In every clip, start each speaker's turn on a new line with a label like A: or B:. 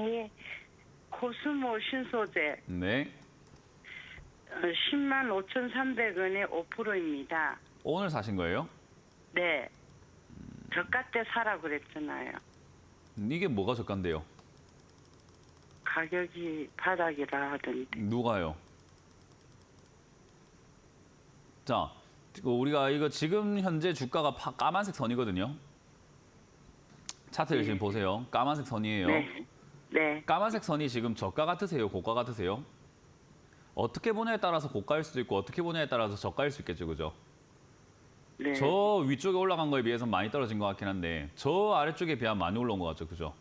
A: 네. 코스모 신소재
B: 네.
A: 어, 10만 5,300원에 5%입니다.
B: 오늘 사신 거예요?
A: 네. 저가 때 사라 그랬잖아요.
B: 이게 뭐가 저가인데요?
A: 가격이 바닥이라 하던데.
B: 누가요? 자, 그 우리가 이거 지금 현재 주가가 파- 까만색 선이거든요. 차트를 지금 보세요. 까만색 선이에요.
A: 네. 네.
B: 까만색 선이 지금 저가 같으세요? 고가 같으세요? 어떻게 보냐에 따라서 고가일 수도 있고 어떻게 보냐에 따라서 저가일 수 있겠죠, 그죠?
A: 네.
B: 저 위쪽에 올라간 거에 비해서 많이 떨어진 것 같긴 한데 저 아래쪽에 비하면 많이 올라온 것 같죠, 그죠?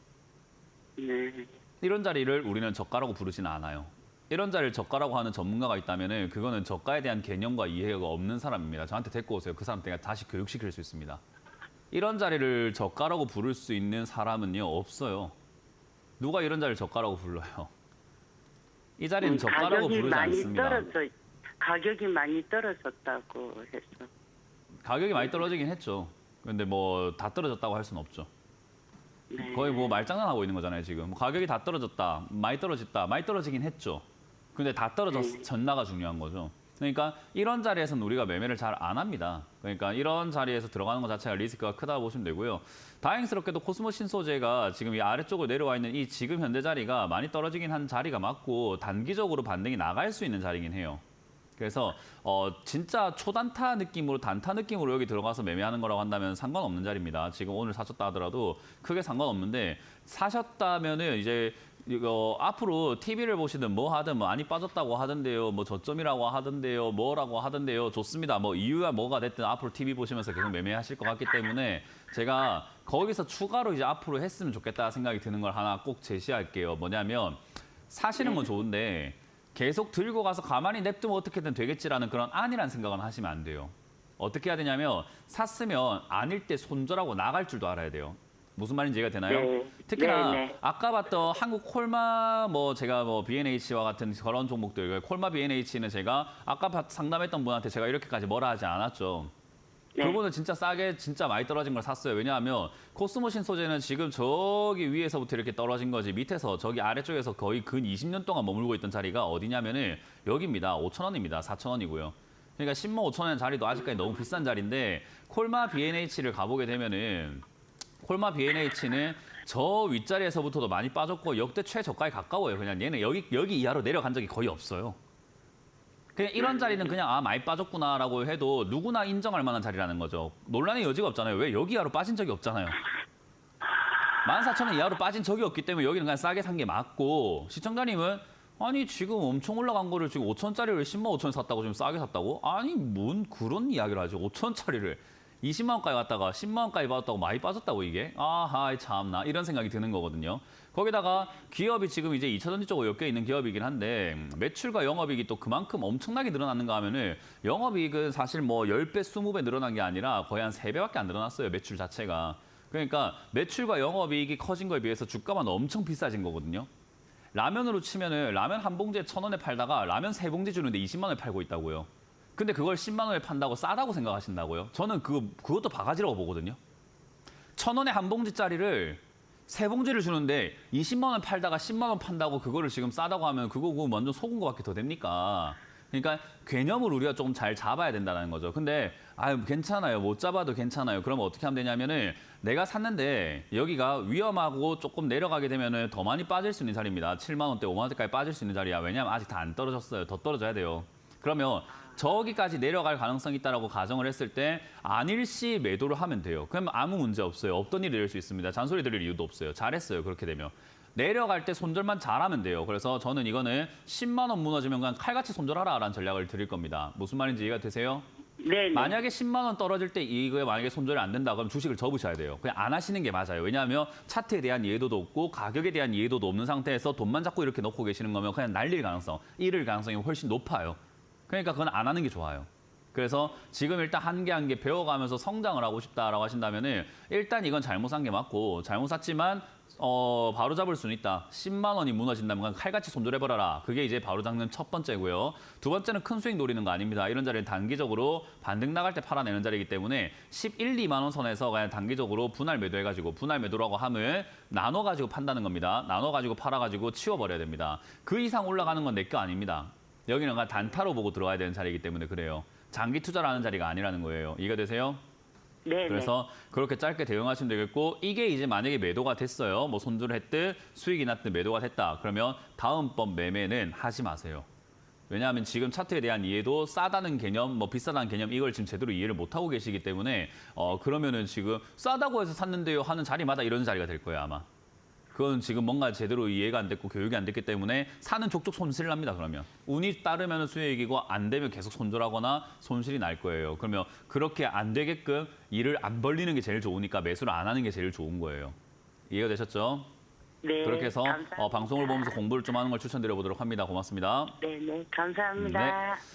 A: 네.
B: 이런 자리를 우리는 저가라고 부르지는 않아요. 이런 자리를 저가라고 하는 전문가가 있다면은 그거는 저가에 대한 개념과 이해가 없는 사람입니다. 저한테 데리고 오세요. 그 사람 내가 다시 교육시킬 수 있습니다. 이런 자리를 저가라고 부를 수 있는 사람은요 없어요. 누가 이런 자리를 저가라고 불러요? 이 자리는
A: 음,
B: 저가라고
A: 가격이
B: 부르지
A: 많이
B: 않습니다.
A: 떨어져 가격이 많이 떨어졌다고 해서.
B: 가격이 많이 떨어지긴 했죠. 근데 뭐 다 떨어졌다고 할 수는 없죠.
A: 네.
B: 거의 뭐 말장난하고 있는 거잖아요 지금 뭐 가격이 다 떨어졌다 많이 떨어졌다 많이 떨어지긴 했죠 근데 다 떨어졌나가 중요한 거죠 그러니까 이런 자리에서는 우리가 매매를 잘 안 합니다. 그러니까 이런 자리에서 들어가는 것 자체가 리스크가 크다고 보시면 되고요. 다행스럽게도 코스모 신소재가 지금 이 아래쪽으로 내려와 있는 이 지금 현재 자리가 많이 떨어지긴 한 자리가 맞고 단기적으로 반등이 나갈 수 있는 자리긴 해요. 그래서 어 진짜 초단타 느낌으로 단타 느낌으로 여기 들어가서 매매하는 거라고 한다면 상관없는 자리입니다. 지금 오늘 사셨다 하더라도 크게 상관없는데 사셨다면은 이제 이거 앞으로 TV를 보시든 뭐 하든 뭐 많이 빠졌다고 하던데요. 뭐 저점이라고 하던데요. 뭐라고 하던데요. 좋습니다. 뭐 이유가 뭐가 됐든 앞으로 TV 보시면서 계속 매매하실 것 같기 때문에 제가 거기서 추가로 이제 앞으로 했으면 좋겠다 생각이 드는 걸 하나 꼭 제시할게요. 뭐냐면 사시는 건 좋은데 계속 들고 가서 가만히 냅두면 어떻게든 되겠지라는 그런 안이란 생각은 하시면 안 돼요. 어떻게 해야 되냐면 샀으면 아닐 때 손절하고 나갈 줄도 알아야 돼요. 무슨 말인지 이해가 되나요?
A: 네.
B: 특히나
A: 네, 네.
B: 아까 봤던 한국 콜마 뭐 제가 뭐 B&H와 같은 그런 종목들 콜마 B&H는 제가 아까 봐- 상담했던 분한테 제가 이렇게까지 뭐라 하지 않았죠.
A: 네.
B: 그거는 진짜 싸게 진짜 많이 떨어진 걸 샀어요. 왜냐하면 코스모신 소재는 지금 저기 위에서부터 이렇게 떨어진 거지 밑에서 저기 아래쪽에서 거의 근 20년 동안 머물고 있던 자리가 어디냐면은 여기입니다. 5천 원입니다. 4천 원이고요. 그러니까 10만 5천 원 자리도 아직까지 너무 비싼 자리인데 콜마 B&H를 가보게 되면은 콜마 B&H는 저 윗자리에서부터도 많이 빠졌고 역대 최저가에 가까워요. 그냥 얘는 여기 여기 이하로 내려간 적이 거의 없어요. 그냥 이런 자리는 그냥 아 많이 빠졌구나라고 해도 누구나 인정할 만한 자리라는 거죠. 논란의 여지가 없잖아요. 왜 여기 이하로 빠진 적이 없잖아요. 14,000원 이하로 빠진 적이 없기 때문에 여기는 그냥 싸게 산 게 맞고 시청자님은 아니 지금 엄청 올라간 거를 지금 5천짜리를 10만 5천 샀다고 지금 싸게 샀다고? 아니 뭔 그런 이야기를 하지 5천짜리를 20만 원까지 갔다가 10만 원까지 받았다고 많이 빠졌다고 이게? 아하 참나 이런 생각이 드는 거거든요. 거기다가 기업이 지금 이제 2차 전지 쪽으로 엮여 있는 기업이긴 한데 음, 매출과 영업이익이 또 그만큼 엄청나게 늘어났는가 하면은 영업이익은 사실 뭐 10배, 20배 늘어난 게 아니라 거의 한 3배밖에 안 늘어났어요. 매출 자체가. 그러니까 매출과 영업이익이 커진 거에 비해서 주가만 엄청 비싸진 거거든요. 라면으로 치면은 라면 한 봉지에 천 원에 팔다가 라면 세 봉지 주는데 20만 원에 팔고 있다고요. 근데 그걸 10만 원에 판다고 싸다고 생각하신다고요? 저는 그 그것도 바가지라고 보거든요. 천 원에 한 봉지짜리를 세 봉지를 주는데 20만 원 팔다가 10만 원 판다고 그거를 지금 싸다고 하면 그거 그거 완전 속은 거밖에 더 됩니까? 그러니까 개념을 우리가 조금 잘 잡아야 된다는 거죠. 근데 아유 괜찮아요. 못 잡아도 괜찮아요. 그러면 어떻게 하면 되냐면은 내가 샀는데 여기가 위험하고 조금 내려가게 되면은 더 많이 빠질 수 있는 자리입니다. 7만 원대, 5만 원대까지 빠질 수 있는 자리야. 왜냐하면 아직 다 안 떨어졌어요. 더 떨어져야 돼요. 그러면 저기까지 내려갈 가능성이 있다라고 가정을 했을 때 안일시 매도를 하면 돼요. 그러면 아무 문제 없어요. 없던 일이 될 수 있습니다. 잔소리 들을 이유도 없어요. 잘했어요. 그렇게 되면. 내려갈 때 손절만 잘하면 돼요. 그래서 저는 이거는 10만 원 무너지면 그냥 칼같이 손절하라라는 전략을 드릴 겁니다. 무슨 말인지 이해가 되세요?
A: 네. 네.
B: 만약에 10만 원 떨어질 때 이거에 만약에 손절이 안 된다 그러면 주식을 접으셔야 돼요. 그냥 안 하시는 게 맞아요. 왜냐하면 차트에 대한 이해도도 없고 가격에 대한 이해도도 없는 상태에서 돈만 잡고 이렇게 넣고 계시는 거면 그냥 날릴 가능성, 잃을 가능성이 훨씬 높아요. 그러니까 그건 안 하는 게 좋아요. 그래서 지금 일단 한 개 한 개 배워가면서 성장을 하고 싶다라고 하신다면은 일단 이건 잘못 산 게 맞고 잘못 샀지만 어 바로 잡을 수는 있다. 10만 원이 무너진다면 칼같이 손절해버려라. 그게 이제 바로 잡는 첫 번째고요. 두 번째는 큰 수익 노리는 거 아닙니다. 이런 자리는 단기적으로 반등 나갈 때 팔아내는 자리이기 때문에 11, 2만 원 선에서 그냥 단기적으로 분할 매도해가지고 분할 매도라고 함을 나눠가지고 판다는 겁니다. 나눠가지고 팔아가지고 치워버려야 됩니다. 그 이상 올라가는 건 내 거 아닙니다. 여기는 단타로 보고 들어가야 되는 자리이기 때문에 그래요. 장기 투자라는 자리가 아니라는 거예요. 이해가 되세요?
A: 네.
B: 그래서 그렇게 짧게 대응하시면 되겠고 이게 이제 만약에 매도가 됐어요. 뭐 손절을 했든 수익이 났든 매도가 됐다. 그러면 다음번 매매는 하지 마세요. 왜냐하면 지금 차트에 대한 이해도 싸다는 개념, 뭐 비싸다는 개념 이걸 지금 제대로 이해를 못 하고 계시기 때문에 어 그러면은 지금 싸다고 해서 샀는데요 하는 자리마다 이런 자리가 될 거예요 아마. 그건 지금 뭔가 제대로 이해가 안 됐고 교육이 안 됐기 때문에 사는 족족 손실 납니다 그러면 운이 따르면 수익이고 안 되면 계속 손절하거나 손실이 날 거예요 그러면 그렇게 안 되게끔 일을 안 벌리는 게 제일 좋으니까 매수를 안 하는 게 제일 좋은 거예요 이해가 되셨죠?
A: 네.
B: 그렇게 해서
A: 감사합니다.
B: 어, 방송을 보면서 공부를 좀 하는 걸 추천드려 보도록 합니다 고맙습니다
A: 네, 네. 감사합니다.